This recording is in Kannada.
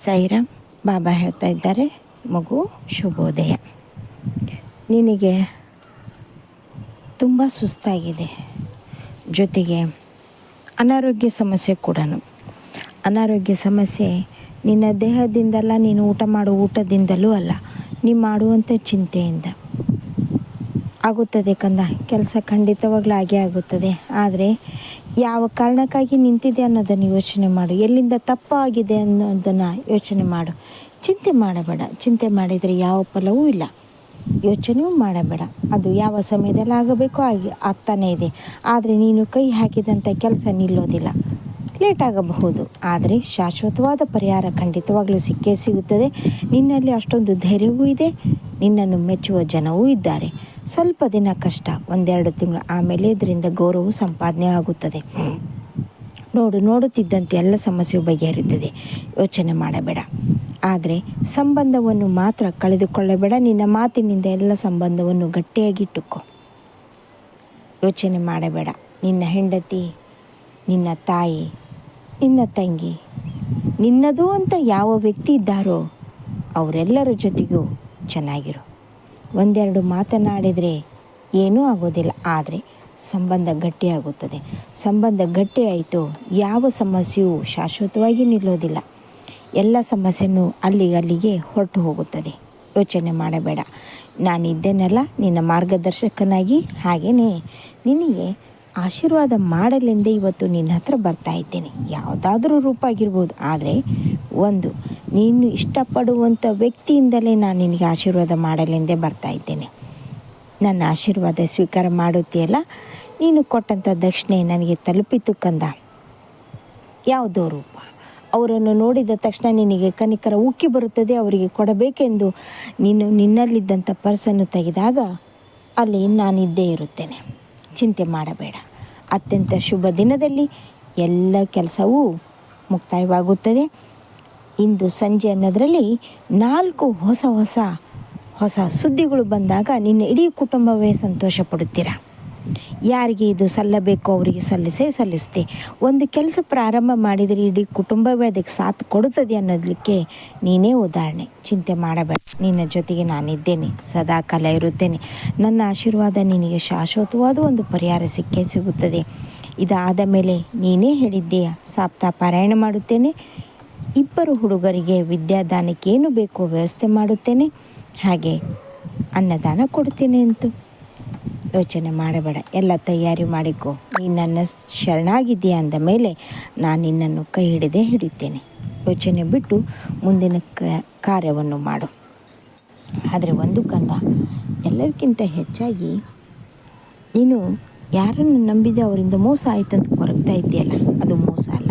ಸಾಯಿರಾಮ್ ಬಾಬಾ ಹೇಳ್ತಾ ಇದ್ದಾರೆ, ಮಗು ಶುಭೋದಯ. ನಿನಗೆ ತುಂಬ ಸುಸ್ತಾಗಿದೆ. ಜೊತೆಗೆ ಅನಾರೋಗ್ಯ ಸಮಸ್ಯೆ ಕೂಡ ಅನಾರೋಗ್ಯ ಸಮಸ್ಯೆ ನಿನ್ನ ದೇಹದಿಂದಲ್ಲ, ನೀನು ಊಟ ಮಾಡೋ ಊಟದಿಂದಲೂ ಅಲ್ಲ, ನೀ ಮಾಡುವಂಥ ಚಿಂತೆಯಿಂದ. ಆಗುತ್ತದೆ ಕಂದ. ಕೆಲಸ ಖಂಡಿತವಾಗ್ಲೂ ಆಗೇ ಆಗುತ್ತದೆ. ಆದರೆ ಯಾವ ಕಾರಣಕ್ಕಾಗಿ ನಿಂತಿದೆ ಅನ್ನೋದನ್ನು ಯೋಚನೆ ಮಾಡು. ಎಲ್ಲಿಂದ ತಪ್ಪಾಗಿದೆ ಅನ್ನೋದನ್ನು ಯೋಚನೆ ಮಾಡು. ಚಿಂತೆ ಮಾಡಬೇಡ. ಚಿಂತೆ ಮಾಡಿದರೆ ಯಾವ ಫಲವೂ ಇಲ್ಲ. ಯೋಚನೆಯೂ ಮಾಡಬೇಡ. ಅದು ಯಾವ ಸಮಯದಲ್ಲಿ ಆಗಬೇಕೋ ಆಗಿ ಆಗ್ತಾನೇ ಇದೆ. ಆದರೆ ನೀನು ಕೈ ಹಾಕಿದಂಥ ಕೆಲಸ ನಿಲ್ಲೋದಿಲ್ಲ. ಲೇಟ್ ಆಗಬಹುದು. ಆದರೆ ಶಾಶ್ವತವಾದ ಪರಿಹಾರ ಖಂಡಿತವಾಗಲೂ ಸಿಕ್ಕೇ ಸಿಗುತ್ತದೆ. ನಿನ್ನಲ್ಲಿ ಅಷ್ಟೊಂದು ಧೈರ್ಯವೂ ಇದೆ. ನಿನ್ನನ್ನು ಮೆಚ್ಚುವ ಜನವೂ ಇದ್ದಾರೆ. ಸ್ವಲ್ಪ ದಿನ ಕಷ್ಟ, ಒಂದೆರಡು ತಿಂಗಳು ಆಮೇಲೆ ಇದರಿಂದ ಗೌರವ ಸಂಪಾದನೆ ಆಗುತ್ತದೆ. ನೋಡು, ನೋಡುತ್ತಿದ್ದಂತೆ ಎಲ್ಲ ಸಮಸ್ಯೆಯು ಬಗೆಹರಿಯುತ್ತದೆ. ಯೋಚನೆ ಮಾಡಬೇಡ. ಆದರೆ ಸಂಬಂಧವನ್ನು ಮಾತ್ರ ಕಳೆದುಕೊಳ್ಳಬೇಡ. ನಿನ್ನ ಮಾತಿನಿಂದ ಎಲ್ಲ ಸಂಬಂಧವನ್ನು ಗಟ್ಟಿಯಾಗಿಟ್ಟುಕೊ ಯೋಚನೆ ಮಾಡಬೇಡ. ನಿನ್ನ ಹೆಂಡತಿ, ನಿನ್ನ ತಾಯಿ, ನಿನ್ನ ತಂಗಿ, ನಿನ್ನದು ಅಂತ ಯಾವ ವ್ಯಕ್ತಿ ಇದ್ದಾರೋ ಅವರೆಲ್ಲರ ಜೊತೆಗೂ ಚೆನ್ನಾಗಿರು. ಒಂದೆರಡು ಮಾತನಾಡಿದರೆ ಏನೂ ಆಗೋದಿಲ್ಲ, ಆದರೆ ಸಂಬಂಧ ಗಟ್ಟಿಯಾಗುತ್ತದೆ. ಸಂಬಂಧ ಗಟ್ಟಿಯಾಯಿತು ಯಾವ ಸಮಸ್ಯೆಯೂ ಶಾಶ್ವತವಾಗಿ ನಿಲ್ಲೋದಿಲ್ಲ. ಎಲ್ಲ ಸಮಸ್ಯೆನೂ ಅಲ್ಲಿಗೆ ಅಲ್ಲಿಗೆ ಹೊರಟು ಹೋಗುತ್ತದೆ. ಯೋಚನೆ ಮಾಡಬೇಡ. ನಾನಿದ್ದೇನಲ್ಲ, ನಿನ್ನ ಮಾರ್ಗದರ್ಶಕನಾಗಿ. ಹಾಗೆಯೇ ನಿನಗೆ ಆಶೀರ್ವಾದ ಮಾಡಲೆಂದೇ ಇವತ್ತು ನಿನ್ನ ಹತ್ರ ಬರ್ತಾ ಇದ್ದೇನೆ. ಯಾವುದಾದ್ರೂ ರೂಪ ಆಗಿರ್ಬೋದು, ಆದರೆ ಒಂದು, ನೀನು ಇಷ್ಟಪಡುವಂಥ ವ್ಯಕ್ತಿಯಿಂದಲೇ ನಾನು ನಿನಗೆ ಆಶೀರ್ವಾದ ಮಾಡಲೆಂದೇ ಬರ್ತಾ ಇದ್ದೇನೆ. ನನ್ನ ಆಶೀರ್ವಾದ ಸ್ವೀಕಾರ ಮಾಡುತ್ತೀಯಲ್ಲ? ನೀನು ಕೊಟ್ಟಂಥ ದಕ್ಷಿಣೆ ನನಗೆ ತಲುಪಿತು ಕಂದ. ಯಾವುದೋ ರೂಪ? ಅವರನ್ನು ನೋಡಿದ ತಕ್ಷಣ ನಿನಗೆ ಕನಿಕರ ಉಕ್ಕಿ ಬರುತ್ತದೆ, ಅವರಿಗೆ ಕೊಡಬೇಕೆಂದು ನೀನು ನಿನ್ನಲ್ಲಿದ್ದಂಥ ಪರ್ಸನ್ನು ತೆಗೆದಾಗ ಅಲ್ಲಿ ನಾನಿದ್ದೇ ಇರುತ್ತೇನೆ. ಚಿಂತೆ ಮಾಡಬೇಡ. ಅತ್ಯಂತ ಶುಭ ದಿನದಲ್ಲಿ ಎಲ್ಲ ಕೆಲಸವೂ ಮುಕ್ತಾಯವಾಗುತ್ತದೆ. ಇಂದು ಸಂಜೆ ಅನ್ನೋದರಲ್ಲಿ ನಾಲ್ಕು ಹೊಸ ಹೊಸ ಹೊಸ ಸುದ್ದಿಗಳು ಬಂದಾಗ ನಿನ್ನ ಇಡೀ ಕುಟುಂಬವೇ ಸಂತೋಷ ಪಡುತ್ತೀರ? ಯಾರಿಗೆ ಇದು ಸಲ್ಲಬೇಕು ಅವರಿಗೆ ಸಲ್ಲಿಸೇ ಸಲ್ಲಿಸುತ್ತೆ ಒಂದು ಕೆಲಸ ಪ್ರಾರಂಭ ಮಾಡಿದರೆ ಇಡೀ ಕುಟುಂಬವೇ ಅದಕ್ಕೆ ಸಾಥ್ ಕೊಡುತ್ತದೆ ಅನ್ನೋದಕ್ಕೆ ನೀನೇ ಉದಾಹರಣೆ. ಚಿಂತೆ ಮಾಡಬೇಡ. ನಿನ್ನ ಜೊತೆಗೆ ನಾನಿದ್ದೇನೆ. ಸದಾ ಕಾಲ ಇರುತ್ತೇನೆ. ನನ್ನ ಆಶೀರ್ವಾದ ನಿನಗೆ ಶಾಶ್ವತವಾದ ಒಂದು ಪರಿಹಾರ ಸಿಕ್ಕೇ ಸಿಗುತ್ತದೆ. ಇದಾದ ಮೇಲೆ ನೀನೇ ಹೇಳಿದ್ದೀಯ? ಸಾಪ್ತಾ ಪಾರಾಯಣ ಮಾಡುತ್ತೇನೆ. ಇಬ್ಬರು ಹುಡುಗರಿಗೆ ವಿದ್ಯಾದಾನಕ್ಕೆ ಏನು ಬೇಕೋ ವ್ಯವಸ್ಥೆ ಮಾಡುತ್ತೇನೆ. ಹಾಗೆ ಅನ್ನದಾನ ಕೊಡ್ತೇನೆ ಅಂತು. ಯೋಚನೆ ಮಾಡಬೇಡ. ಎಲ್ಲ ತಯಾರಿ ಮಾಡಿಕೊ. ನೀ ನನ್ನ ಶರಣಾಗಿದ್ದೀಯ ಅಂದ ಮೇಲೆ ನಾನು ನಿನ್ನನ್ನು ಕೈ ಹಿಡಿದೇ ಹಿಡಿತೇನೆ ಯೋಚನೆ ಬಿಟ್ಟು ಮುಂದಿನ ಕ ಕಾರ್ಯವನ್ನು ಮಾಡು. ಆದರೆ ಒಂದು ಕಂದ. ಎಲ್ಲದಕ್ಕಿಂತ ಹೆಚ್ಚಾಗಿ ನೀನು ಯಾರನ್ನು ನಂಬಿದೆ ಅವರಿಂದ ಮೋಸ ಆಯಿತು ಅಂತ ಕೊರಗ್ತಾ ಇದ್ದೀಯಲ್ಲ, ಅದು ಮೋಸ ಅಲ್ಲ.